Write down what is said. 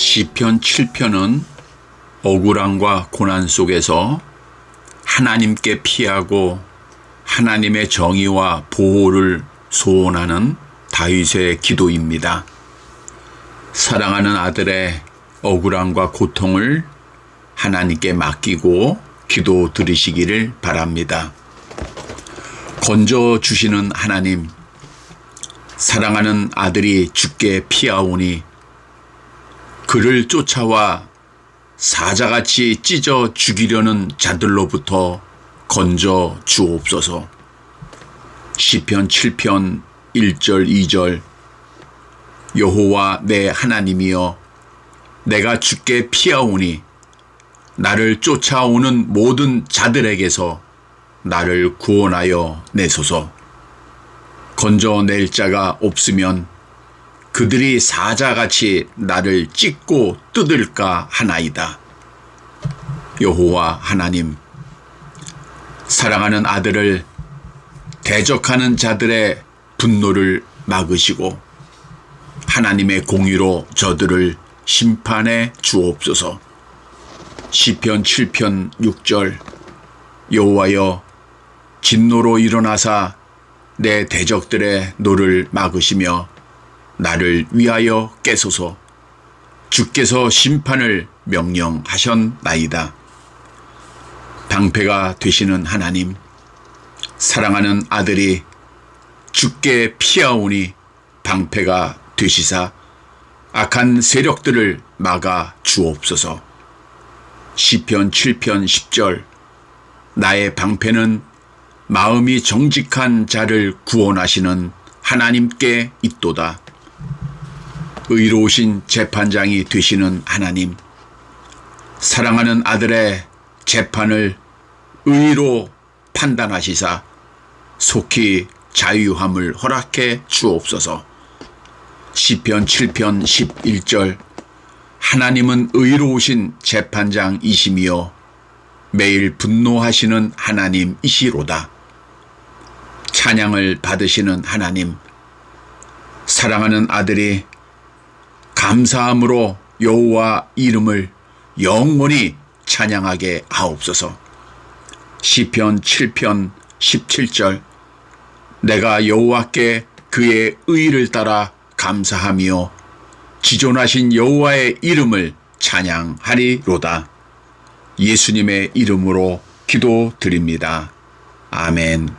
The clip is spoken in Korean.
시편 7편은 억울함과 고난 속에서 하나님께 피하고 하나님의 정의와 보호를 소원하는 다윗의 기도입니다. 사랑하는 아들의 억울함과 고통을 하나님께 맡기고 기도 드리시기를 바랍니다. 건져 주시는 하나님, 사랑하는 아들이 죽게 피하오니 그를 쫓아와 사자같이 찢어 죽이려는 자들로부터 건져 주옵소서. 시편 7편 1절 2절 여호와 내 하나님이여 내가 죽게 피하오니 나를 쫓아오는 모든 자들에게서 나를 구원하여 내소서. 건져낼 자가 없으면 그들이 사자같이 나를 찢고 뜯을까 하나이다. 여호와 하나님, 사랑하는 아들을 대적하는 자들의 분노를 막으시고 하나님의 공의로 저들을 심판해 주옵소서. 시편 7편 6절 여호와여 진노로 일어나사 내 대적들의 노를 막으시며 나를 위하여 깨소서 주께서 심판을 명령하셨나이다. 방패가 되시는 하나님, 사랑하는 아들이 죽게 피하오니 방패가 되시사 악한 세력들을 막아 주옵소서. 시편 7편 10절 나의 방패는 마음이 정직한 자를 구원하시는 하나님께 있도다. 의로우신 재판장이 되시는 하나님, 사랑하는 아들의 재판을 의로 판단하시사 속히 자유함을 허락해 주옵소서. 시편 7편 11절 하나님은 의로우신 재판장이시며 매일 분노하시는 하나님이시로다. 찬양을 받으시는 하나님, 사랑하는 아들이 감사함으로 여호와 이름을 영원히 찬양하게 하옵소서. 시편 7편 17절 내가 여호와께 그의 의를 따라 감사하며 지존하신 여호와의 이름을 찬양하리로다. 예수님의 이름으로 기도드립니다. 아멘.